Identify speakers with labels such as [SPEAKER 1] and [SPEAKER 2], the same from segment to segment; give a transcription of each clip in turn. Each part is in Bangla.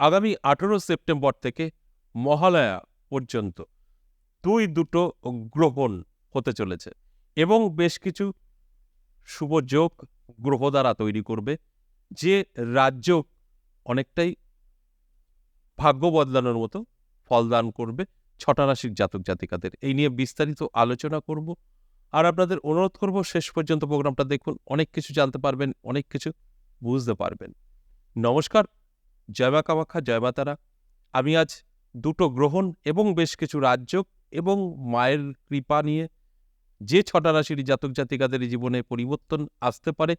[SPEAKER 1] আগামী আঠেরো সেপ্টেম্বর থেকে মহালয়া পর্যন্ত দুই দুটো গ্রহণ হতে চলেছে এবং বেশ কিছু শুভ যোগ গ্রহ দ্বারা তৈরি করবে, যে রাজ্য অনেকটাই ভাগ্য বদলানোর মতো ফলদান করবে ছটা জাতক জাতিকাদের। এই নিয়ে বিস্তারিত আলোচনা করব আর আপনাদের অনুরোধ করব শেষ পর্যন্ত প্রোগ্রামটা দেখুন, অনেক কিছু জানতে পারবেন, অনেক কিছু বুঝতে পারবেন। নমস্কার জয় মা কামাখ্যা জয় মা তারা। আমি আজ দুটো গ্রহণ এবং বেশ কিছু রাজ্য এবং মায়ের কৃপা নিয়ে যে ছটা রাশির জাতক জাতিকাদের জীবনে পরিবর্তন আসতে পারে,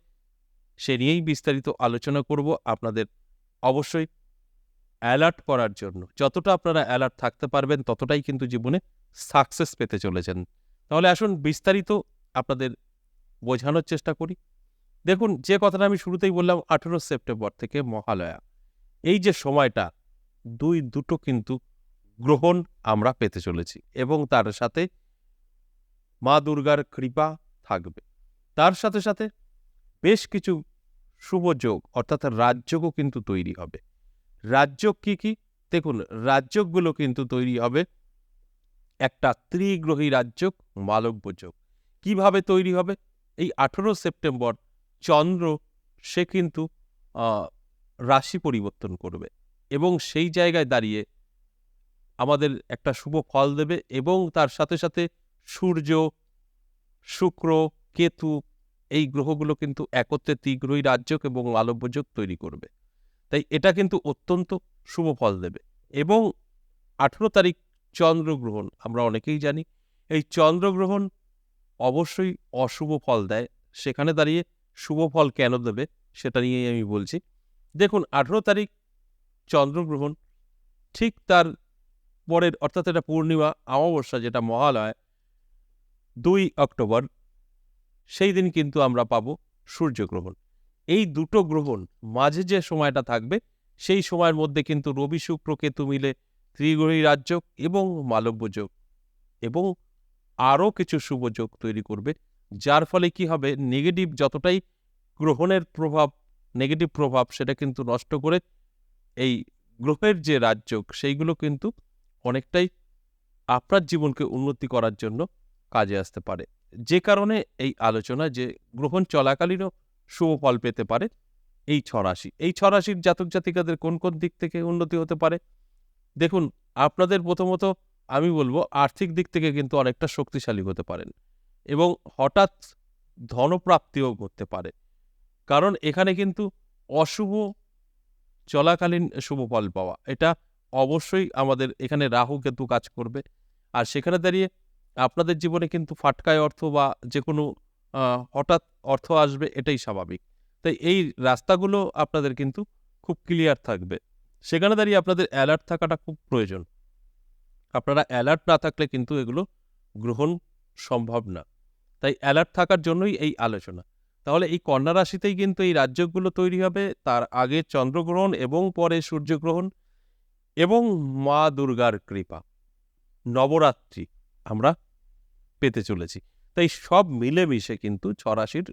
[SPEAKER 1] সে নিয়েই বিস্তারিত আলোচনা করব আপনাদের। অবশ্যই অ্যালার্ট করার জন্য, যতটা আপনারা অ্যালার্ট থাকতে পারবেন ততটাই কিন্তু জীবনে সাকসেস পেতে চলেছেন। তাহলে আসুন বিস্তারিত আপনাদের বোঝানোর চেষ্টা করি। দেখুন, যে কথাটা আমি শুরুতেই বললাম আঠেরো সেপ্টেম্বর থেকে মহালয়া। এই যে সময়টা, দুই দুটো কিন্তু গ্রহণ আমরা পেতে চলেছি এবং তার সাথে মা দুর্গার কৃপা থাকবে। তার সাথে সাথে বেশ কিছু শুভ যোগ, অর্থাৎ রাজযোগও কিন্তু তৈরি হবে। রাজযোগ কি কি? দেখুন, রাজযোগগুলো কিন্তু তৈরি হবে একটা ত্রিগ্রহী রাজযোগ, মালব্য যোগ। কীভাবে তৈরি হবে? এই আঠেরো সেপ্টেম্বর চন্দ্র, সে কিন্তু রাশি পরিবর্তন করবে এবং সেই জায়গায় দাঁড়িয়ে আমাদের একটা শুভ ফল দেবে এবং তার সাথে সাথে সূর্য, শুক্র, কেতু এই গ্রহগুলো কিন্তু একত্রে ত্রিগ্রহী রাজ্যক এবং মালব্যযোগ তৈরি করবে। তাই এটা কিন্তু অত্যন্ত শুভ ফল দেবে এবং আঠেরো তারিখ চন্দ্রগ্রহণ আমরা অনেকেই জানি। এই চন্দ্রগ্রহণ অবশ্যই অশুভ ফল দেয়। সেখানে দাঁড়িয়ে শুভ ফল কেন দেবে সেটা নিয়েই আমি বলছি। দেখুন, আঠেরো তারিখ চন্দ্রগ্রহণ, ঠিক তার পরের, অর্থাৎ এটা পূর্ণিমা, অমাবস্যা যেটা মহালয়, দুই অক্টোবর, সেই দিন কিন্তু আমরা পাব সূর্যগ্রহণ। এই দুটো গ্রহণ মাঝে যে সময়টা থাকবে, সেই সময়ের মধ্যে কিন্তু রবি শুক্র কেতু মিলে ত্রিগ্রহী রাজ্য এবং মালব্য যোগ এবং আরও কিছু শুভ যোগ তৈরি করবে, যার ফলে কি হবে নেগেটিভ যতটাই গ্রহণের প্রভাব নেগেটিভ প্রভাব সেটা কিন্তু নষ্ট করে এই গ্রহের যে রাজযোগ, সেইগুলো কিন্তু অনেকটাই আপনার জীবনকে উন্নতি করার জন্য কাজে আসতে পারে। যে কারণে এই আলোচনা যে গ্রহণ চলাকালীনও শুভ ফল পেতে পারে এই ছরাশি এই ছরাশির জাতক জাতিকাদের কোন কোন দিক থেকে উন্নতি হতে পারে? দেখুন, আপনাদের প্রথমত আমি বলব আর্থিক দিক থেকে কিন্তু অনেকটা শক্তিশালী হতে পারেন এবং হঠাৎ ধনপ্রাপ্তিও করতে পারে। কারণ এখানে কিন্তু অশুভ চলাকালীন শুভ ফল পাওয়া। এটা অবশ্যই আমাদের এখানে রাহু কেতু কাজ করবে। আর সেখানে দাঁড়িয়ে আপনাদের জীবনে কিন্তু ফাটকায় অর্থ বা যে কোনো হঠাৎ অর্থ আসবে এটাই স্বাভাবিক। তাই এই রাস্তাগুলো আপনাদের কিন্তু খুব ক্লিয়ার থাকবে। সেখানে দাঁড়িয়ে আপনাদের অ্যালার্ট থাকাটা খুব প্রয়োজন। আপনারা অ্যালার্ট না থাকলে কিন্তু এগুলো গ্রহণ সম্ভব না। তাই অ্যালার্ট থাকার জন্যই এই আলোচনা। তাহলে এই কন্যা রাশিতেই কিন্তু এই রাজ্যগুলো তৈরি হবে। তার আগে চন্দ্রগ্রহণ এবং পরে সূর্যগ্রহণ এবং মা দুর্গার কৃপা। নবরাত্রি আমরা পেতে চলেছি। তাই সব মিলেমিশে কিন্তু ছরাশির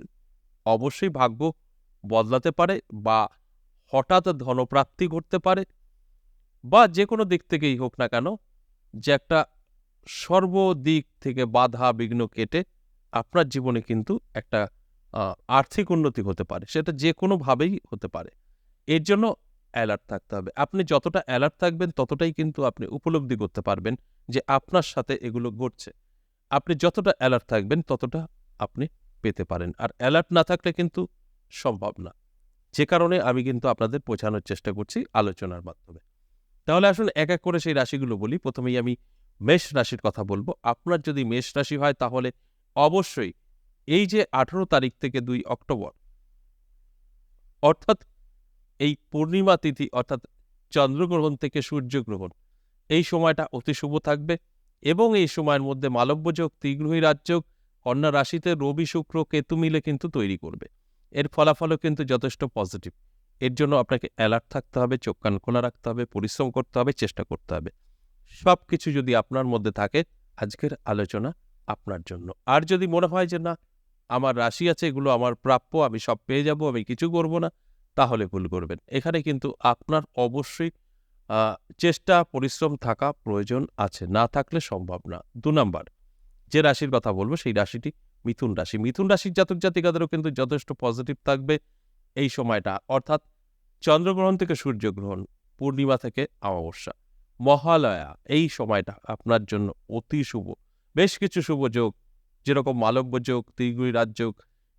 [SPEAKER 1] অবশ্যই ভাগ্য বদলাতে পারে বা হঠাৎ ধনপ্রাপ্তি ঘটতে পারে বা যে কোনো দিক থেকেই হোক না কেন যে একটা সর্বদিক থেকে বাধা বিঘ্ন কেটে আপনার জীবনে কিন্তু একটা আর্থিক উন্নতি হতে পারে। সেটা যে কোনোভাবেই হতে পারে। এর জন্য অ্যালার্ট থাকতে হবে। আপনি যতটা অ্যালার্ট থাকবেন, ততটাই কিন্তু আপনি উপলব্ধি করতে পারবেন যে আপনার সাথে এগুলো ঘটছে। আপনি যতটা অ্যালার্ট থাকবেন, ততটা আপনি পেতে পারেন। আর অ্যালার্ট না থাকলে কিন্তু সম্ভব না। যে কারণে আমি কিন্তু আপনাদের বোঝানোর চেষ্টা করছি আলোচনার মাধ্যমে। তাহলে আসুন এক এক করে সেই রাশিগুলো বলি। প্রথমেই আমি মেষ রাশির কথা বলব। আপনার যদি মেষ রাশি হয়, তাহলে অবশ্যই এই যে আঠেরো তারিখ থেকে দুই অক্টোবর, অর্থাৎ এই পূর্ণিমা তিথি, অর্থাৎ চন্দ্রগ্রহণ থেকে সূর্যগ্রহণ, এই সময়টা অতি শুভ থাকবে এবং এই সময়ের মধ্যে মালব্যযোগ ত্রিগ্রহী রাজযোগ, কন্যা রাশিতে রবি, শুক্র, কেতু মিলে কিন্তু তৈরি করবে। এর ফলাফলও কিন্তু যথেষ্ট পজিটিভ এর জন্য আপনাকে অ্যালার্ট থাকতে হবে, চোখ কান খোলা রাখতে হবে, পরিশ্রম করতে হবে, চেষ্টা করতে হবে। সব কিছু যদি আপনার মধ্যে থাকে, আজকের আলোচনা আপনার জন্য। আর যদি মনে হয় যে না আমার রাশি আছে, এগুলো আমার প্রাপ্য, আমি সব পেয়ে যাব, আমি কিছু করব না, তাহলে ভুল করবেন। এখানে কিন্তু আপনার অবশ্যই চেষ্টা, পরিশ্রম থাকা প্রয়োজন আছে, না থাকলে সম্ভব না। দু নাম্বার, যে রাশির কথা বলব, সেই রাশিটি মিথুন রাশি। মিথুন রাশির জাতক জাতিকাদেরও কিন্তু যথেষ্ট পজিটিভ থাকবে এই সময়টা। অর্থাৎ চন্দ্রগ্রহণ থেকে সূর্যগ্রহণ, পূর্ণিমা থেকে অমাবস্যা, মহালয়া, এই সময়টা আপনার জন্য অতি শুভ। বেশ কিছু শুভ যোগ যেরকম মালব্য যোগ ত্রিগুড়ি রাজযোগ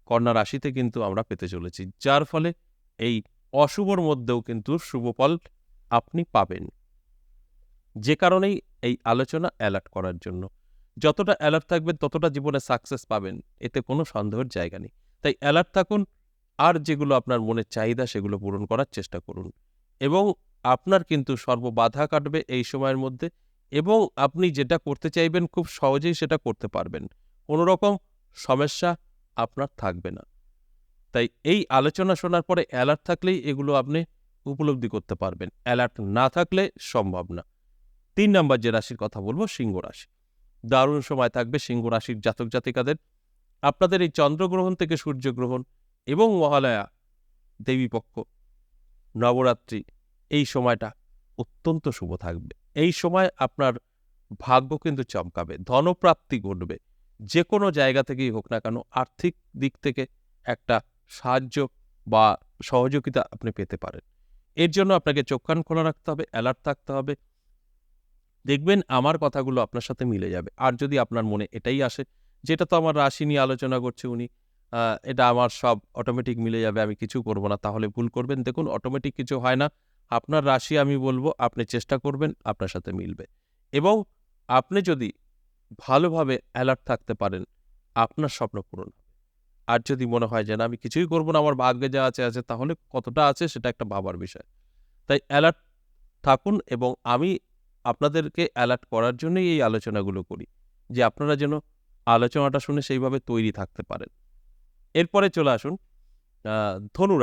[SPEAKER 1] কন্যা রাশিতে কিন্তু আমরা পেতে চলেছি, যার ফলে এই অশুভর মধ্যেও কিন্তু শুভ ফল আপনি পাবেন। যে কারণেই এই আলোচনা অ্যালার্ট করার জন্য। যতটা অ্যালার্ট থাকবেন ততটা জীবনে সাকসেস পাবেন, এতে কোনো সন্দেহের জায়গা নেই। তাই অ্যালার্ট থাকুন, আর যেগুলো আপনার মনের চাহিদা সেগুলো পূরণ করার চেষ্টা করুন। এবং আপনার কিন্তু সর্ববাধা কাটবে এই সময়ের মধ্যে, এবং আপনি যেটা করতে চাইবেন, খুব সহজেই সেটা করতে পারবেন। কোনো রকম সমস্যা আপনার থাকবে না। তাই এই আলোচনা শোনার পরে অ্যালার্ট থাকলেই এগুলো আপনি উপলব্ধি করতে পারবেন। অ্যালার্ট না থাকলে সম্ভব না। তিন নম্বর যে রাশির কথা বলব, সিংহ রাশি। দারুণ সময় থাকবে সিংহ রাশির জাতক জাতিকাদের। আপনাদের এই চন্দ্রগ্রহণ থেকে সূর্যগ্রহণ এবং মহালয়া দেবীপক্ষ নবরাত্রি, এই সময়টা অত্যন্ত শুভ থাকবে। এই সময় আপনার ভাগ্য কিন্তু চমকাবে, ধনপ্রাপ্তি ঘটবে। যে কোনো জায়গা থেকেই হোক না কেন, আর্থিক দিক থেকে একটা সাহায্য বা সহযোগিতা আপনি পেতে পারেন। এর জন্য আপনাকে চোখ কান খোলা রাখতে হবে অ্যালার্ট থাকতে হবে। দেখবেন আমার কথাগুলো আপনার সাথে মিলে যাবে। আর যদি আপনার মনে এটাই আসে, যেটা তো আমার রাশি নিয়ে আলোচনা করছে উনি এটা আমার সব অটোমেটিক মিলে যাবে, আমি কিছু করব না, তাহলে ভুল করবেন। দেখুন অটোমেটিক কিছু হয় না। আপনার রাশি আমি বলব, আপনি চেষ্টা করবেন, আপনার সাথে মিলবে। এবং আপনি যদি ভালোভাবে অ্যালার্ট থাকতে পারেন আপনার স্বপ্ন পূরণ আর যদি মনে হয় যে না আমি কিছুই করব না আমার ভাগ্যে যা আছে আছে তাহলে কতটা আছে সেটা একটা ভাবার বিষয়। তাই অ্যালার্ট থাকুন এবং আমি আপনাদেরকে অ্যালার্ট করার জন্যই এই আলোচনাগুলো করি যে আপনারা যেন আলোচনাটা শুনে সেইভাবে তৈরি থাকতে পারেন। এরপরে চলে আসুন আহ, ধনু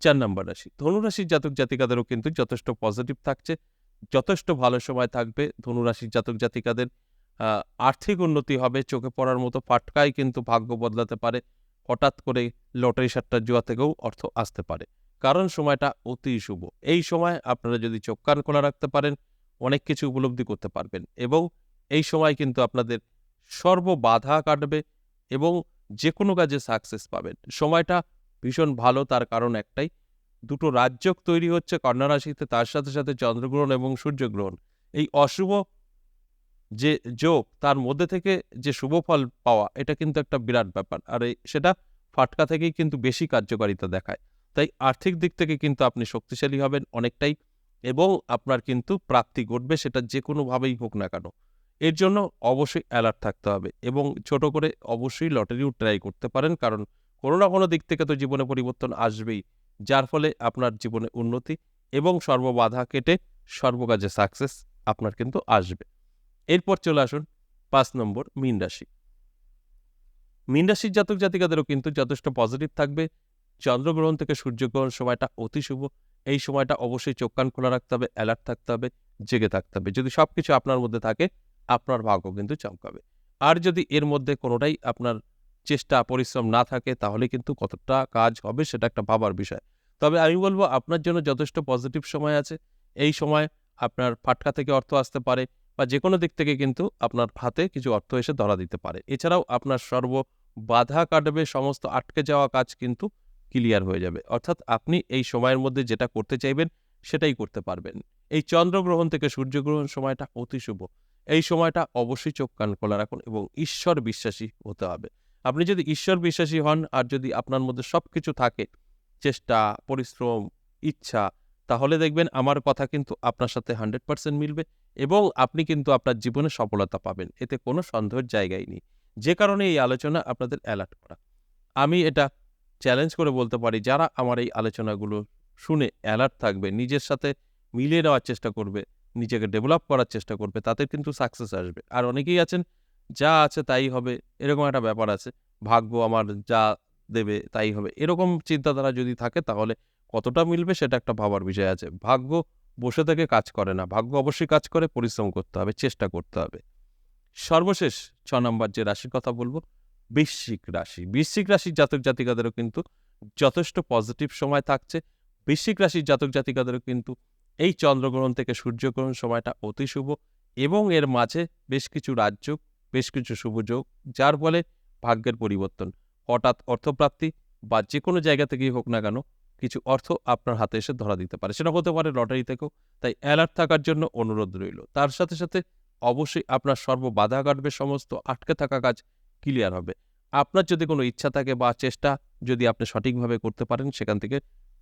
[SPEAKER 1] চার নম্বর রাশি। ধনুরাশির জাতক জাতিকাদেরও কিন্তু যথেষ্ট পজিটিভ থাকছে। যথেষ্ট ভালো সময় থাকবে। ধনুরাশির জাতক জাতিকাদের আর্থিক উন্নতি হবে, চোখে পড়ার মতো ফাটকায় কিন্তু ভাগ্য বদলাতে পারে। হঠাৎ করে লটারি সাট্টার জুয়া থেকেও অর্থ আসতে পারে। কারণ সময়টা অতি শুভ। এই সময় আপনারা যদি চোখ কান খোলা রাখতে পারেন, অনেক কিছু উপলব্ধি করতে পারবেন এবং এই সময় কিন্তু আপনাদের সর্ববাধা কাটবে এবং যে কোনো কাজে সাকসেস পাবেন। সময়টা ভীষণ ভালো, তার কারণ একটাই দুটো রাজ্যক তৈরি হচ্ছে কন্যা রাশিতে তার সাথে সাথে চন্দ্রগ্রহণ এবং সূর্যগ্রহণ। এই অশুভ যে যোগ, তার মধ্যে থেকে যে শুভ ফল পাওয়া, এটা কিন্তু একটা বিরাট ব্যাপার। আর সেটা ফাটকা থেকেই কিন্তু বেশি কার্যকারিতা দেখায়। তাই আর্থিক দিক থেকে কিন্তু আপনি শক্তিশালী হবেন অনেকটাই এবং আপনার কিন্তু প্রাপ্তি ঘটবে, সেটা যে কোনোভাবেই হোক না কেন। এর জন্য অবশ্যই অ্যালার্ট থাকতে হবে এবং ছোট করে অবশ্যই লটারিও ট্রাই করতে পারেন, কারণ কোনো না কোনো দিক থেকে তো জীবনে পরিবর্তন আসবেই। যার ফলে আপনার জীবনে উন্নতি এবং সর্ববাধা কেটে সর্বকাজে সাকসেস আপনার কিন্তু আসবে। এরপর চলে আসুন পাঁচ নম্বর মীন রাশি। মীন রাশির জাতক জাতিকাদেরও কিন্তু যথেষ্ট পজিটিভ থাকবে। চন্দ্রগ্রহণ থেকে সূর্যগ্রহণ সময়টা অতি শুভ। এই সময়টা অবশ্যই চোখ কান খোলা রাখতে হবে অ্যালার্ট থাকতে হবে, জেগে থাকতে হবে। যদি সব কিছু আপনার মধ্যে থাকে, আপনার ভাগ্য কিন্তু চমকাবে। আর যদি এর মধ্যে কোনোটাই আপনার চেষ্টা, পরিশ্রম না থাকে, তাহলে কিন্তু কতটা কাজ হবে সেটা একটা ভাবার বিষয়। তবে আমি বলব আপনার জন্য যথেষ্ট পজিটিভ সময় আছে। এই সময় আপনার ফাটকা থেকে অর্থ আসতে পারে বা যে কোনো দিক থেকে কিন্তু আপনার হাতে কিছু অর্থ এসে ধরা দিতে পারে। এছাড়াও আপনার সর্ব বাধা কাটবে, সমস্ত আটকে যাওয়া কাজ কিন্তু ক্লিয়ার হয়ে যাবে। অর্থাৎ আপনি এই সময়ের মধ্যে যেটা করতে চাইবেন সেটাই করতে পারবেন। এই চন্দ্রগ্রহণ থেকে সূর্যগ্রহণ সময়টা অতি শুভ। এই সময়টা অবশ্যই চোখ কান খোলা রাখুন এবং ঈশ্বর বিশ্বাসী হতে হবে। আপনি যদি ঈশ্বর বিশ্বাসী হন আর যদি আপনার মধ্যে সব কিছু থাকে, চেষ্টা, পরিশ্রম, ইচ্ছা, তাহলে দেখবেন আমার কথা কিন্তু আপনার সাথে হান্ড্রেড পার্সেন্ট মিলবে এবং আপনি কিন্তু আপনার জীবনে সফলতা পাবেন। এতে কোনো সন্দেহের জায়গাই নেই। যে কারণে এই আলোচনা আপনাদের অ্যালার্ট করা। আমি এটা চ্যালেঞ্জ করে বলতে পারি, যারা আমার এই আলোচনাগুলো শুনে অ্যালার্ট থাকবে, নিজের সাথে মিলিয়ে নেওয়ার চেষ্টা করবে, নিজেকে ডেভেলপ করার চেষ্টা করবে, তাতে কিন্তু সাকসেস আসবে। আর অনেকেই আছেন যা আছে তাই হবে, এরকম একটা ব্যাপার আছে। ভাগ্য আমার যা দেবে তাই হবে। এরকম চিন্তাধারা যদি থাকে তাহলে কতটা মিলবে সেটা একটা ভাবার বিষয় আছে। ভাগ্য বসে থেকে কাজ করে না। ভাগ্য অবশ্যই কাজ করে, পরিশ্রম করতে হবে, চেষ্টা করতে হবে। সর্বশেষ ছ নম্বর যে রাশির কথা বলব, বৃশ্চিক রাশি। বৃশ্চিক রাশির জাতক জাতিকাদেরও কিন্তু যথেষ্ট পজিটিভ সময় থাকছে। বৃশ্চিক রাশির জাতক জাতিকাদেরও কিন্তু এই চন্দ্রগ্রহণ থেকে সূর্যগ্রহণ সময়টা অতি শুভ এবং এর মাঝে বেশ কিছু রাজ্য বেশ কিছু শুভ যোগ, যার ফলে ভাগ্যের পরিবর্তন, হঠাৎ অর্থপ্রাপ্তি বা যে কোনো জায়গা থেকেই হোক না কেন কিছু অর্থ আপনার হাতে এসে ধরা দিতে পারে। সেটা হতে পারে লটারি থেকেও, তাই অ্যালার্ট থাকার জন্য অনুরোধ রইল। তার সাথে সাথে অবশ্যই আপনার সর্ব বাধা কাটবে, সমস্ত আটকে থাকা কাজ ক্লিয়ার হবে। আপনার যদি কোনো ইচ্ছা থাকে বা চেষ্টা যদি আপনি সঠিকভাবে করতে পারেন, সেখান থেকে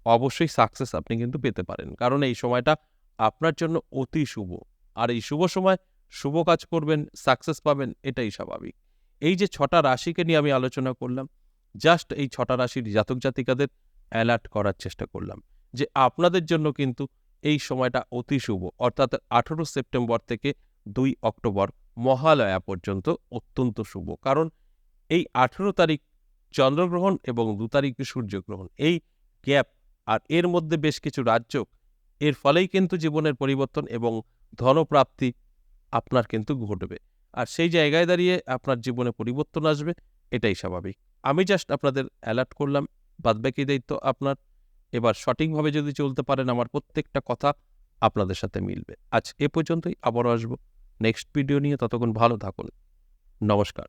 [SPEAKER 1] অবশ্যই সাকসেস আপনি কিন্তু পেতে পারেন। কারণ এই সময়টা আপনার জন্য অতি শুভ। আর এই শুভ সময় শুভ কাজ করবেন সাকসেস পাবেন, এটাই স্বাভাবিক। এই যে ছটা রাশিকে নিয়ে আমি আলোচনা করলাম জাস্ট এই ছটা রাশির জাতক জাতিকাদের অ্যালার্ট করার চেষ্টা করলাম যে আপনাদের জন্য কিন্তু এই সময়টা অতি শুভ। অর্থাৎ আঠেরো সেপ্টেম্বর থেকে দুই অক্টোবর মহালয়া পর্যন্ত অত্যন্ত শুভ। কারণ এই আঠেরো তারিখ চন্দ্রগ্রহণ এবং দু তারিখ সূর্যগ্রহণ, এই গ্যাপ আর এর মধ্যে বেশ কিছু রাজ্য এর ফলেই কিন্তু জীবনের পরিবর্তন এবং ধনপ্রাপ্তি আপনার কিন্তু ঘটবে। আর সেই জায়গায় দাঁড়িয়ে আপনার জীবনে পরিবর্তন আসবে, এটাই স্বাভাবিক। আমি জাস্ট আপনাদের অ্যালার্ট করলাম, বাদবাকি দায়িত্ব আপনার। এবার সঠিকভাবে যদি চলতে পারেন, আমার প্রত্যেকটা কথা আপনাদের সাথে মিলবে। আজ এ পর্যন্তই, আবারও আসব। নেক্সট ভিডিও নিয়ে ততক্ষণ ভালো থাকুন। নমস্কার।